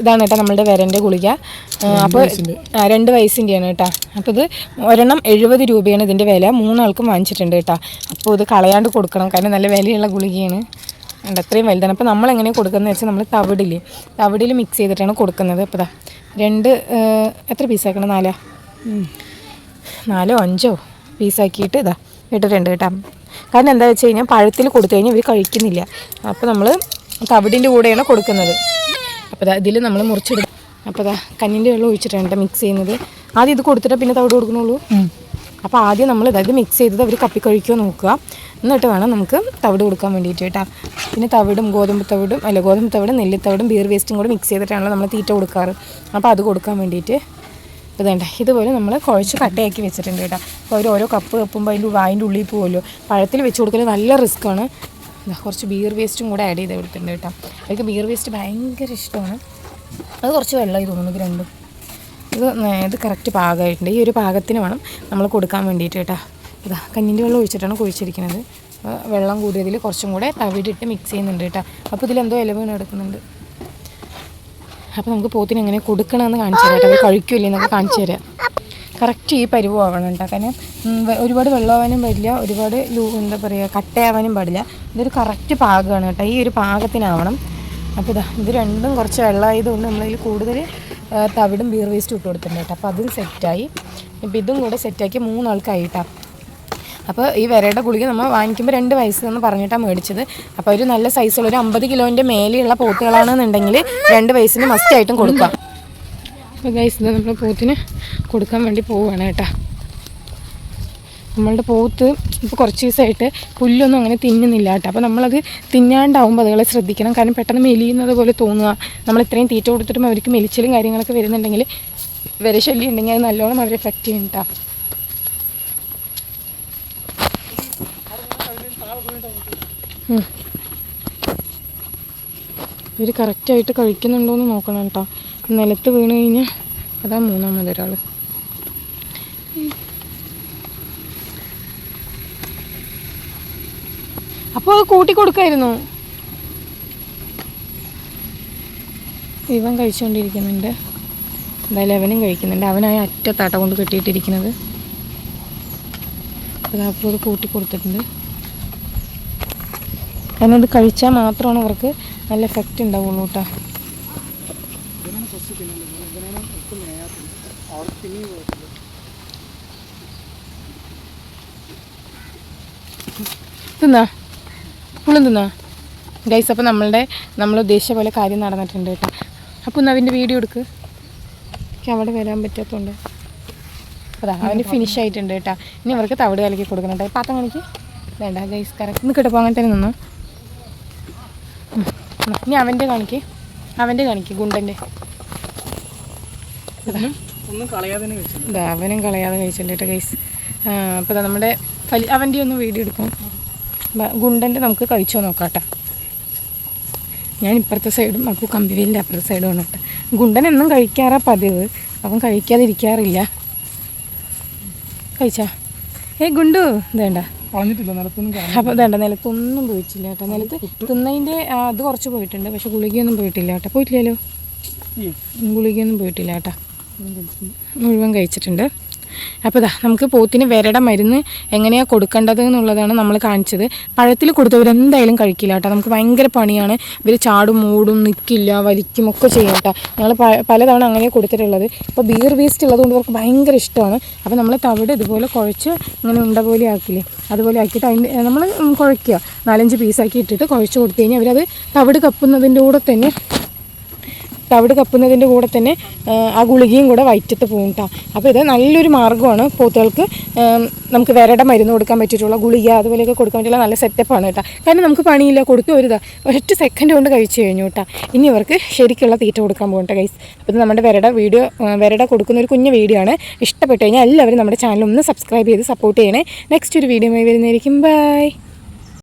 ഇതാണ് കേട്ടോ നമ്മളുടെ വരന്റെ ഗുളിക. അപ്പോൾ രണ്ട് വയസ്സിന്റെയാണ് കേട്ടോ. അപ്പോൾ ഇത് ഒരെണ്ണം എഴുപത് രൂപയാണ് ഇതിന്റെ വില. മൂന്നാൾക്കും വാങ്ങിച്ചിട്ടുണ്ട് കേട്ടോ. അപ്പോൾ ഇത് കളയാണ്ട് കൊടുക്കണം. കാരണം നല്ല വിലയുള്ള ഗുളികയാണ്. ഉണ്ട് അത്രയും വലുതാണ്. അപ്പോൾ നമ്മൾ എങ്ങനെ കൊടുക്കുന്നത് വെച്ചാൽ നമ്മൾ തവിടിൽ തവിടിൽ മിക്സ് ചെയ്തിട്ടാണ് കൊടുക്കുന്നത്. അപ്പോൾ ഇതാ രണ്ട് എത്ര പീസാക്കണം നാലാ? നാലോ അഞ്ചോ പീസാക്കിയിട്ട് ഇതാ ഇട്ടിട്ടുണ്ട് കേട്ടോ. കാരണം എന്താ വെച്ച് കഴിഞ്ഞാൽ പഴത്തിൽ കൊടുത്തു കഴിഞ്ഞാൽ ഇവർ കഴിക്കുന്നില്ല. അപ്പോൾ നമ്മൾ തവിടിന്റെ കൂടെയാണ് കൊടുക്കുന്നത്. അപ്പോൾ ഇതിൽ നമ്മൾ മുറിച്ചിടും അപ്പോൾ അതാ കഞ്ഞിന്റെ വെള്ളം ഒഴിച്ചിട്ടുണ്ട് മിക്സ് ചെയ്യുന്നത്. ആദ്യം ഇത് കൊടുത്തിട്ട് പിന്നെ തവിട് കൊടുക്കണുള്ളൂ. അപ്പോൾ ആദ്യം നമ്മൾ ഇതായത് മിക്സ് ചെയ്തത് അവർ കപ്പി കഴിക്കുമോ നോക്കുക. എന്നിട്ട് വേണം നമുക്ക് തവിട് കൊടുക്കാൻ വേണ്ടിയിട്ട് കേട്ടോ പിന്നെ തവിടും ഗോതമ്പ് തവിടും അല്ല ഗോതമ്പ് തവിടും നെല്ലിത്തവിടും ബീർ വേസ്റ്റും കൂടെ മിക്സ് ചെയ്തിട്ടാണല്ലോ നമ്മൾ തീറ്റ കൊടുക്കാറ്. അപ്പോൾ അത് കൊടുക്കാൻ വേണ്ടിയിട്ട് ഇത് വേണ്ട ഇതുപോലെ നമ്മൾ കുഴച്ച് കട്ടയാക്കി വെച്ചിട്ടുണ്ട് കേട്ടോ അപ്പോൾ അവർ ഓരോ കപ്പ് കപ്പുമ്പോൾ അതിന്റെ വായിന്റെ ഉള്ളിൽ പോകുമല്ലോ പഴത്തിൽ വെച്ച് കൊടുക്കൽ നല്ല റിസ്ക്കാണ് കുറച്ച് ബിയർ വേസ്റ്റും കൂടെ ആഡ് ചെയ്ത് കൊടുത്തിട്ടുണ്ട് കേട്ടോ. അവർക്ക് ബിയർ വേസ്റ്റ് ഭയങ്കര ഇഷ്ടമാണ്. അത് കുറച്ച് വെള്ളമായി തോന്നുന്നു ഇത് രണ്ടും. ഇത് ഇത് കറക്റ്റ് പാകമായിട്ടുണ്ട്. ഈ ഒരു പാകത്തിന് വേണം നമ്മൾ കൊടുക്കാൻ വേണ്ടിയിട്ട് കേട്ടോ. ഇതാ കഞ്ഞിന്റെ വെള്ളം ഒഴിച്ചിട്ടാണ് കുഴിച്ചിരിക്കുന്നത്. വെള്ളം കൂടിയതിൽ കുറച്ചും കൂടെ തവിടിട്ട് മിക്സ് ചെയ്യുന്നുണ്ട് കേട്ടോ. അപ്പോൾ ഇതിലെന്തോ ഇലവീണ് എടുക്കുന്നുണ്ട്. അപ്പോൾ നമുക്ക് പോത്തിന് എങ്ങനെ കൊടുക്കണമെന്ന് കാണിച്ചു തരാം കേട്ടോ. അത് കഴിക്കില്ലേ എന്നൊക്കെ കാണിച്ചു തരാം. കറക്റ്റ് ഈ പരുവം ആവണം കേട്ടോ. കാരണം ഒരുപാട് വെള്ളമാവാനും പാടില്ല ഒരുപാട് ലൂ എന്താ പറയുക കട്ടയാവാനും പാടില്ല. ഇതൊരു കറക്റ്റ് പാകമാണ് കേട്ടോ. ഈ ഒരു പാകത്തിനാവണം. അപ്പോൾ ഇതാ ഇത് രണ്ടും കുറച്ച് വെള്ളമായതുകൊണ്ട് നമ്മളതിൽ കൂടുതൽ തവിടും ബീർ വേസ്റ്റും ഇട്ട് കൊടുത്തിട്ടുണ്ട് കേട്ടോ. അപ്പോൾ അതും സെറ്റായി ഇപ്പം ഇതും കൂടെ സെറ്റാക്കി മൂന്നാൾക്കായി കേട്ടോ അപ്പോൾ ഈ വിരയുടെ ഗുളിക നമ്മൾ വാങ്ങിക്കുമ്പോൾ രണ്ട് വയസ്സ് എന്ന് പറഞ്ഞിട്ടാണ് മേടിച്ചത്. അപ്പോൾ ഒരു നല്ല സൈസുള്ള ഒരു അമ്പത് കിലോന്റെ മേലെയുള്ള പോത്തുകളാണെന്നുണ്ടെങ്കിൽ രണ്ട് വയസ്സിന് മസ്റ്റായിട്ടും കൊടുക്കാം. അപ്പോൾ ഗൈസ് ഇത് നമ്മൾ പോത്തിന് കൊടുക്കാൻ വേണ്ടി പോവുകയാണ് കേട്ടോ. നമ്മളുടെ പോത്ത് ഇപ്പോൾ കുറച്ച് ദിവസമായിട്ട് പുല്ലൊന്നും അങ്ങനെ തിന്നുന്നില്ല കേട്ടോ. അപ്പോൾ നമ്മളത് തിന്നാണ്ടാവുമ്പോൾ അതുകളെ ശ്രദ്ധിക്കണം. കാരണം പെട്ടെന്ന് മെലിയുന്നത് പോലെ തോന്നുക. നമ്മൾ ഇത്രയും തീറ്റ കൊടുത്തിട്ടും അവർക്ക് മെലിച്ചിലും കാര്യങ്ങളൊക്കെ വരുന്നുണ്ടെങ്കിൽ വിരശല്യം ഉണ്ടെങ്കിൽ അത് നല്ലോണം അവരെ എഫക്റ്റ് ചെയ്യും കേട്ടോ. ഇവർ കറക്റ്റായിട്ട് കഴിക്കുന്നുണ്ടോ എന്ന് നോക്കണം കേട്ടോ നിലത്ത് വീണ് കഴിഞ്ഞാൽ അതാ മൂന്നാമത് ഒരാൾ അപ്പോൾ അത് കൂട്ടി കൊടുക്കായിരുന്നു. ഇവൻ കഴിച്ചുകൊണ്ടിരിക്കുന്നുണ്ട് എന്തായാലും അവനും കഴിക്കുന്നുണ്ട്. അവനായ അറ്റത്താട്ട കൊണ്ട് കെട്ടിയിട്ടിരിക്കുന്നത്. അപ്പോൾ അത് കൂട്ടി കാരണം ഇത് കഴിച്ചാൽ മാത്രമാണ് അവർക്ക് നല്ല എഫക്റ്റ് ഉണ്ടാവുള്ളൂ കേട്ടോ. തിന്നാ? പുള്ളും തിന്നാ? ഗൈസ് അപ്പോൾ നമ്മളുടെ നമ്മൾ ഉദ്ദേശിച്ച പോലെ കാര്യം നടന്നിട്ടുണ്ട് കേട്ടോ. അപ്പോൾ ഒന്ന് അവന്റെ വീഡിയോ എടുക്ക്. എനിക്ക് അവിടെ വരാൻ പറ്റാത്തതുകൊണ്ട് അതാ അവന് ഫിനിഷ് ആയിട്ടുണ്ട് കേട്ടോ. ഇനി അവർക്ക് തവിട് കലക്കി കൊടുക്കണം കേട്ടോ. പാത്രം കളിക്ക് വേണ്ട ഗൈസ് കറക്റ്റ് ഇന്ന് കിടപ്പോൾ അങ്ങനെ തന്നെ നിന്നു. ഇനി അവന്റെ കാണിക്ക്. അവന്റെ കാണിക്ക് ഗുണ്ടന്റെ അവനും കളയാതെ കഴിച്ചിട്ടുണ്ട് കേട്ടോ ഗൈസ് അപ്പോൾ നമ്മുടെ ഫലി അവന്റെ ഒന്ന് വീഡിയോ എടുക്കും. ഗുണ്ടന്റെ നമുക്ക് കഴിച്ചോ നോക്കാം കേട്ടോ ഞാൻ ഇപ്പുറത്തെ സൈഡും അപ്പോൾ കമ്പിവേലിന്റെ അപ്പുറത്തെ സൈഡും ആണ് കേട്ടോ ഗുണ്ടൻ എന്നും കഴിക്കാറാ പതിവ്. അവൻ കഴിക്കാതിരിക്കാറില്ല. കഴിച്ചാ. ഏ ഗുണ്ടു ഇതേണ്ട കളഞ്ഞിട്ടില്ല നിലത്തൊന്നും അപ്പോൾ വേണ്ട നിലത്തൊന്നും പോയിട്ടില്ല കേട്ടോ. നിലത്ത് തിന്നതിന്റെ അത് കുറച്ച് പോയിട്ടുണ്ട് പക്ഷെ ഗുളികയൊന്നും പോയിട്ടില്ല കേട്ടോ. പോയിട്ടില്ലല്ലോ? ഗുളികയൊന്നും പോയിട്ടില്ല കേട്ടോ. മുഴുവൻ കഴിച്ചിട്ടുണ്ട്. അപ്പോൾ ഇതാ നമുക്ക് പോത്തിന് വിരട മരുന്ന് എങ്ങനെയാണ് കൊടുക്കേണ്ടത് എന്നുള്ളതാണ് നമ്മൾ കാണിച്ചത്. പഴത്തിൽ കൊടുത്തവരെന്തായാലും കഴിക്കില്ല കേട്ടോ. നമുക്ക് ഭയങ്കര പണിയാണ്. ഇവർ ചാടും മൂടും നിൽക്കില്ല വലിക്കും ഒക്കെ ചെയ്യും കേട്ടോ. ഞങ്ങൾ പലതവണ അങ്ങനെ കൊടുത്തിട്ടുള്ളത്. ഇപ്പോൾ ബീർ വേസ്റ്റ് ഉള്ളതുകൊണ്ട് അവർക്ക് ഭയങ്കര ഇഷ്ടമാണ്. അപ്പോൾ നമ്മൾ തവിട് ഇതുപോലെ കുഴച്ച് ഇങ്ങനെ ഉണ്ട പോലെ ആക്കില്ലേ? അതുപോലെ ആക്കിയിട്ട് അതിന്റെ നമ്മൾ കുഴയ്ക്കുക. നാലഞ്ച് പീസാക്കി ഇട്ടിട്ട് കുഴച്ച് കൊടുത്തു കഴിഞ്ഞാൽ അവരത് തവിട് കപ്പുന്നതിന്റെ കൂടെ തന്നെ തവിട് കപ്പുന്നതിന്റെ കൂടെ തന്നെ ആ, ഗുളികയും കൂടെ വയറ്റത്ത് പോകും കേട്ടോ അപ്പോൾ ഇത് നല്ലൊരു മാർഗമാണ് പോത്തുകൾക്ക് നമുക്ക് വരട മരുന്ന് കൊടുക്കാൻ പറ്റിയിട്ടുള്ള ഗുളിക അതുപോലെയൊക്കെ കൊടുക്കാൻ പറ്റിയുള്ള നല്ല സെറ്റപ്പാണ് കേട്ടോ കാരണം നമുക്ക് പണിയില്ല കൊടുക്കുക ഒരു ഇതാ ഒരൊറ്റ സെക്കൻഡ് കൊണ്ട് കഴിച്ചു കഴിഞ്ഞു കേട്ടോ ഇനി ഇവർക്ക് ശരിക്കുള്ള തീറ്റ കൊടുക്കാൻ പോകട്ടെ ഗൈസ് അപ്പോൾ നമ്മുടെ വിരട വീഡിയോ വിരട കൊടുക്കുന്ന ഒരു കുഞ്ഞു വീഡിയോ ആണ്. ഇഷ്ടപ്പെട്ടു കഴിഞ്ഞാൽ എല്ലാവരും നമ്മുടെ ചാനൽ ഒന്ന് സബ്സ്ക്രൈബ് ചെയ്ത് സപ്പോർട്ട് ചെയ്യണേ. നെക്സ്റ്റ് ഒരു വീഡിയോ വരുന്നതായിരിക്കും. ബൈ